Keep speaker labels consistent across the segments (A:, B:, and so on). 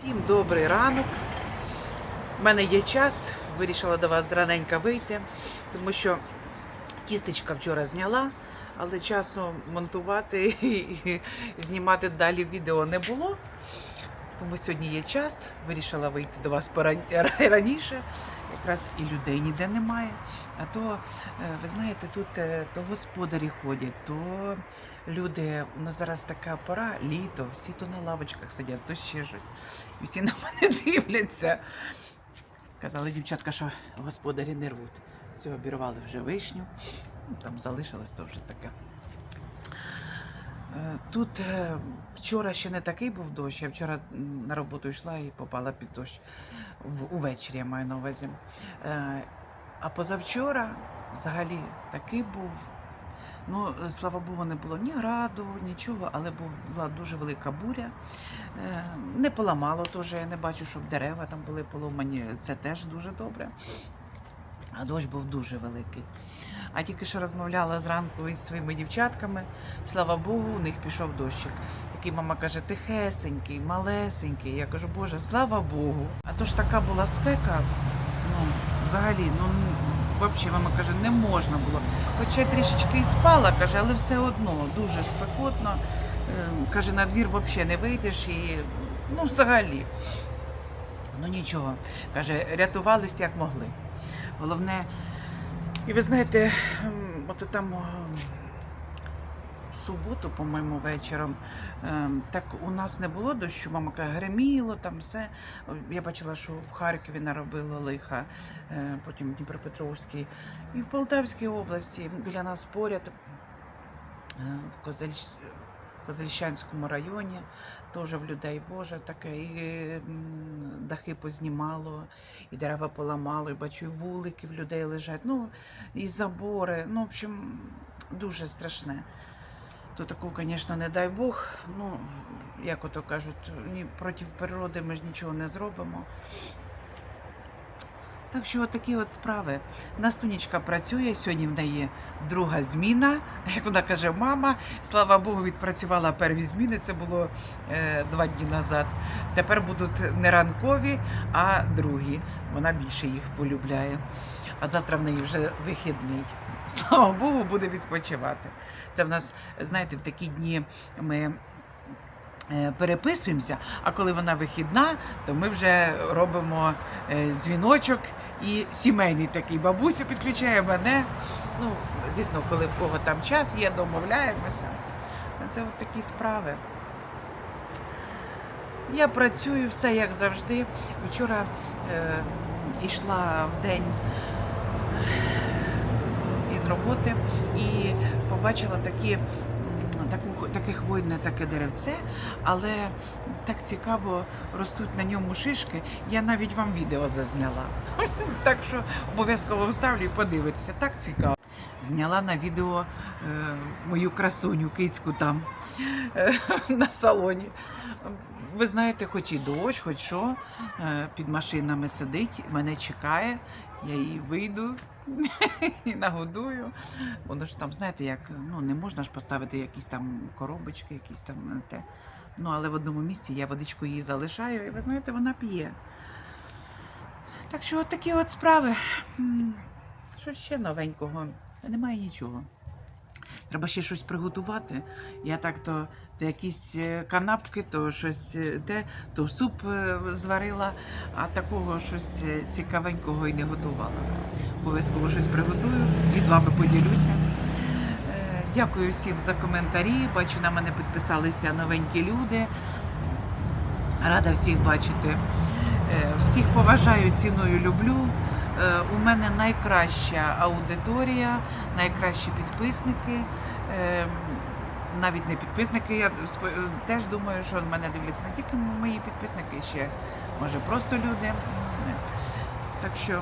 A: Всім добрий ранок. У мене є час, вирішила до вас раненько вийти, тому що кістечка вчора зняла, але часу монтувати і знімати далі відео не було. Тому сьогодні є час, вирішила вийти до вас раніше. Якраз і людей ніде немає. А то, е, ви знаєте, тут е, то господарі ходять, то люди, ну зараз така пора, літо, всі то на лавочках сидять, то ще щось. І всі на мене дивляться. Казали дівчатка, що господарі не рвуть. Все, обірвали вже вишню, ну, там залишилось то вже таке. Тут е, вчора ще не такий був дощ. Я вчора на роботу йшла і попала під дощ. Увечері я маю на увазі. Е, А позавчора взагалі такий був. Ну, слава Богу, не було ні граду, нічого, але була дуже велика буря. Е, Не поламало теж, я не бачу, щоб дерева там були поломані. Це теж дуже добре. А дощ був дуже великий. А тільки що розмовляла зранку із своїми дівчатками. Слава Богу, у них пішов дощик. Такий мама каже, тихесенький, малесенький. Я кажу, Боже, слава Богу. А то ж така була спека. Ну, взагалі, ну взагалі, мама каже, не можна було. Хоча трішечки і спала, каже, але все одно дуже спекотно. Ем, Каже, на двір взагалі не вийдеш і ну, взагалі. Ну нічого. Каже, рятувалися як могли. Головне, і ви знаєте, ем, от там ем, в суботу, по-моєму, вечором, ем, так у нас не було дощу, мама каже, греміло, там все. Я бачила, що в Харкові наробило лиха, е, потім в Дніпропетровській і в Полтавській області, біля нас поряд, е, в Козельщ- районі, теж в людей Боже таке, і дахи познімало, і дерева поламало, і бачу, і вулики в людей лежать, ну, і забори. Ну, в общем, дуже страшне. То таку, звісно, не дай Бог. Ну, як ото кажуть, ні проти природи ми ж нічого не зробимо. Так що от такі от справи. Настунічка працює, сьогодні в неї друга зміна. Як вона каже, мама, слава Богу, відпрацювала перві зміни. Це було е, два дні назад. Тепер будуть не ранкові, а другі. Вона більше їх полюбляє. А завтра в неї вже вихідний. Слава Богу, буде відпочивати. Це в нас, знаєте, в такі дні ми переписуємося, а коли вона вихідна, то ми вже робимо е, дзвіночок і сімейний такий. Бабусю підключає мене. Ну, звісно, коли в кого там час є, домовляємося. Це от такі справи. Я працюю все як завжди. Вчора е, йшла в день із роботи і побачила такі, таку, таке хвойне таке деревце, але так цікаво ростуть на ньому шишки. Я навіть вам відео зазняла. Так що обов'язково вставлю і подивитися. Так цікаво. Зняла на відео е, мою красуню кицьку там е, на салоні. Ви знаєте, хоч і дощ, хоч що, е, під машинами сидить, мене чекає, я її вийду і нагодую. Воно ж там, знаєте, як ну не можна ж поставити якісь там коробочки, якісь там е, те. Ну, але в одному місці я водичку її залишаю, і ви знаєте, вона п'є. Так що от такі от справи. Що ще новенького? Немає нічого. Треба ще щось приготувати. Я так то, то якісь е, канапки, то щось е, те, то суп е, зварила, а такого щось цікавенького і не готувала. Обов'язково щось приготую і з вами поділюся. Дякую всім за коментарі. Бачу, на мене підписалися новенькі люди. Рада всіх бачити. Всіх поважаю, ціную, люблю. Е, У мене найкраща аудиторія, найкращі підписники. Е, Навіть не підписники, я теж думаю, що мене дивляться не тільки мої підписники, ще може просто люди. Так що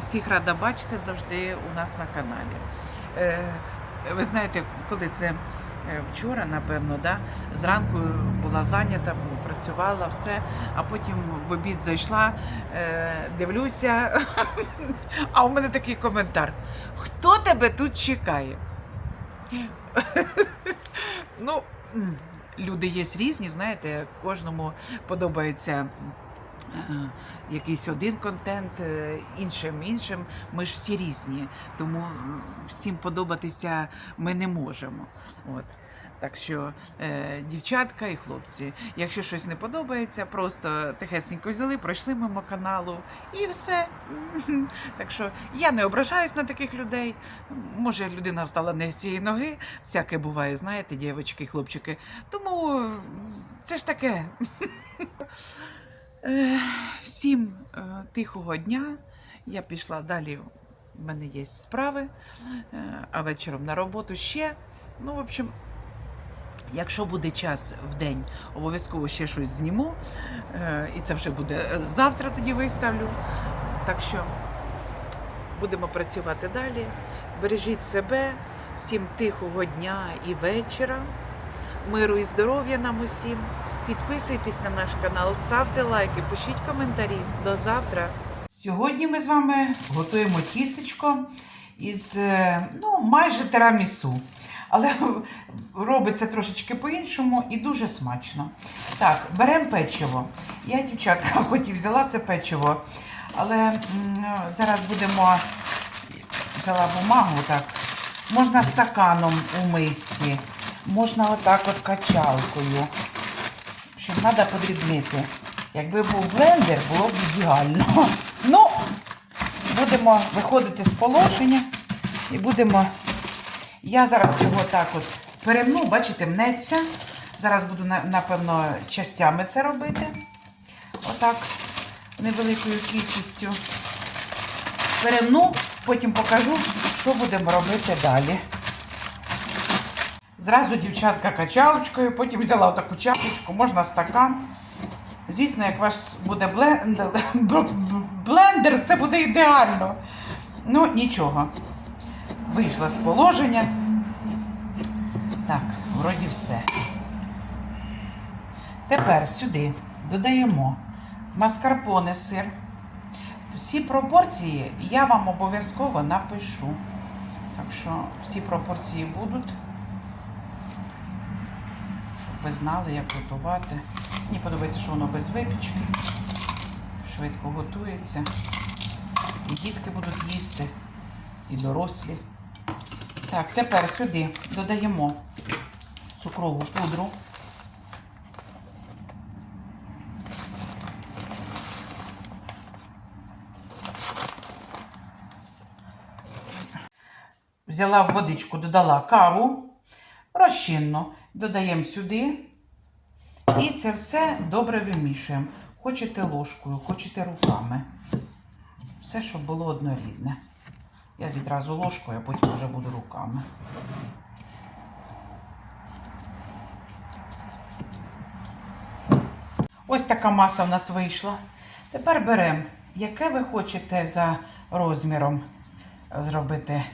A: всіх рада бачити завжди у нас на каналі. Е, Ви знаєте, коли це е, вчора, напевно, да, зранку була зайнята, працювала, все, а потім в обід зайшла, е, дивлюся, а у мене такий коментар: хто тебе тут чекає? Ну, люди є різні, знаєте, кожному подобається. Е, Якийсь один контент, е, іншим іншим. Ми ж всі різні, тому всім подобатися ми не можемо. От. Так що, е, дівчатка і хлопці, якщо щось не подобається, просто тихесенько взяли, пройшли мимо каналу і все. Так що я не ображаюсь на таких людей. Може, людина встала не з цієї ноги, всяке буває, знаєте, дівчатки хлопчики. Тому це ж таке. Е, Всім е, тихого дня. Я пішла далі. У мене є справи, е, а вечором на роботу ще. Ну, в общем, якщо буде час в день, обов'язково ще щось зніму. І це вже буде завтра тоді виставлю. Так що будемо працювати далі. Бережіть себе, всім тихого дня і вечора. Миру і здоров'я нам усім. Підписуйтесь на наш канал, ставте лайки, пишіть коментарі. До завтра. Сьогодні ми з вами готуємо тістечко із е, ну, майже тирамісу. Але робиться трошечки по-іншому і дуже смачно. Так, беремо печиво. Я, дівчатка, хоч і взяла це печиво, але зараз будемо взяла бумагу так. Можна стаканом у мисці, можна отак от качалкою. Общем, треба подрібнити. Якби був блендер, було б ідеально. Ну, будемо виходити з положення і будемо. Я зараз його так от перемну, бачите, мнеться. Зараз буду, напевно, частями це робити. Отак, невеликою кількістю. Перемну, потім покажу, що будемо робити далі. Зразу дівчатка качалочкою, потім взяла таку чапочку, можна стакан. Звісно, як ваш буде блендер, блендер, це буде ідеально. Ну, нічого. Вийшла з положення. Так, вроді все. Тепер сюди додаємо маскарпоне сир. Всі пропорції я вам обов'язково напишу. Так що всі пропорції будуть, ви знали, як готувати. Мені подобається, що воно без випічки. Швидко готується. І дітки будуть їсти, і дорослі. Так, тепер сюди додаємо цукрову пудру. Взяла в водичку, додала каву, розчинну, додаємо сюди. І це все добре вимішуємо. Хочете ложкою, хочете руками. Все, щоб було однорідне. Я відразу ложкою, а потім вже буду руками. Ось така маса в нас вийшла. Тепер беремо, яке ви хочете за розміром зробити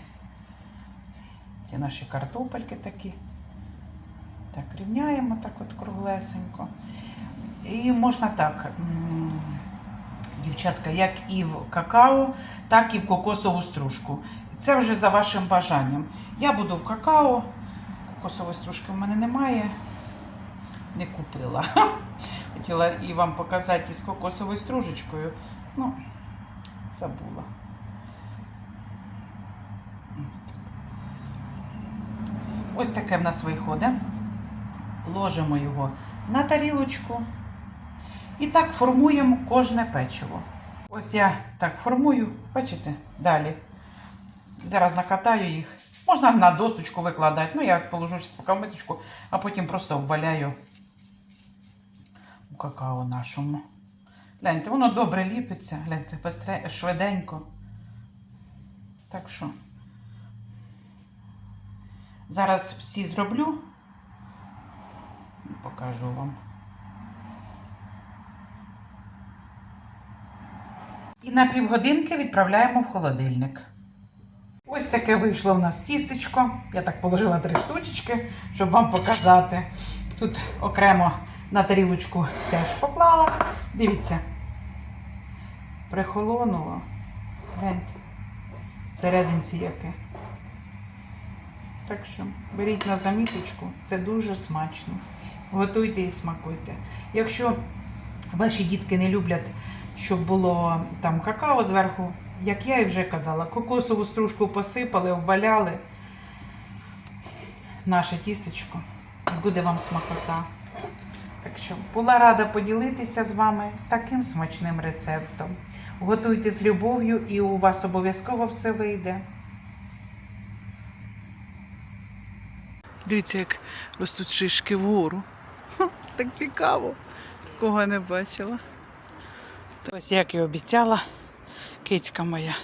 A: ці наші картопельки такі. Так, рівняємо так от круглесенько. І можна так, дівчатка, як і в какао, так і в кокосову стружку. Це вже за вашим бажанням. Я буду в какао. Кокосової стружки в мене немає. Не купила. Хотіла і вам показати із кокосовою стружечкою. Ну, забула. Ось. Таке в нас виходить. Ложимо його на тарілочку. І так формуємо кожне печиво. Ось я так формую, бачите, далі. Зараз накатаю їх. Можна на досточку викладати. Ну, я положу щось поки а потім просто обваляю у какао нашому. Гляньте, воно добре ліпиться, гляньте, бистре, швиденько. Так що. Зараз всі зроблю. Покажу вам. І на півгодинки відправляємо в холодильник. Ось таке вийшло в нас тістечко. Я так положила три штучки, щоб вам показати. Тут окремо на тарілочку теж поклала. Дивіться, прихолонуло. Гляньте, серединці яке. Так що беріть на заміточку, це дуже смачно. Готуйте і смакуйте. Якщо ваші дітки не люблять, щоб було там какао зверху, як я і вже казала, кокосову стружку посипали, обваляли наше тістечко. Буде вам смакота. Так що була рада поділитися з вами таким смачним рецептом. Готуйте з любов'ю і у вас обов'язково все вийде. Дивіться, як ростуть шишки вгору. Так цікаво. Такого не бачила. Ось як і обіцяла, кицька моя.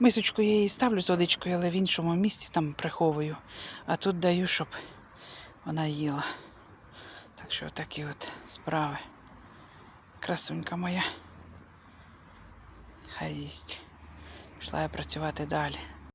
A: Мисочку я її ставлю з водичкою, але в іншому місці там приховую. А тут даю, щоб вона їла. Так що такі от справи. Красунька моя. Хай їсть. Пішла я працювати далі.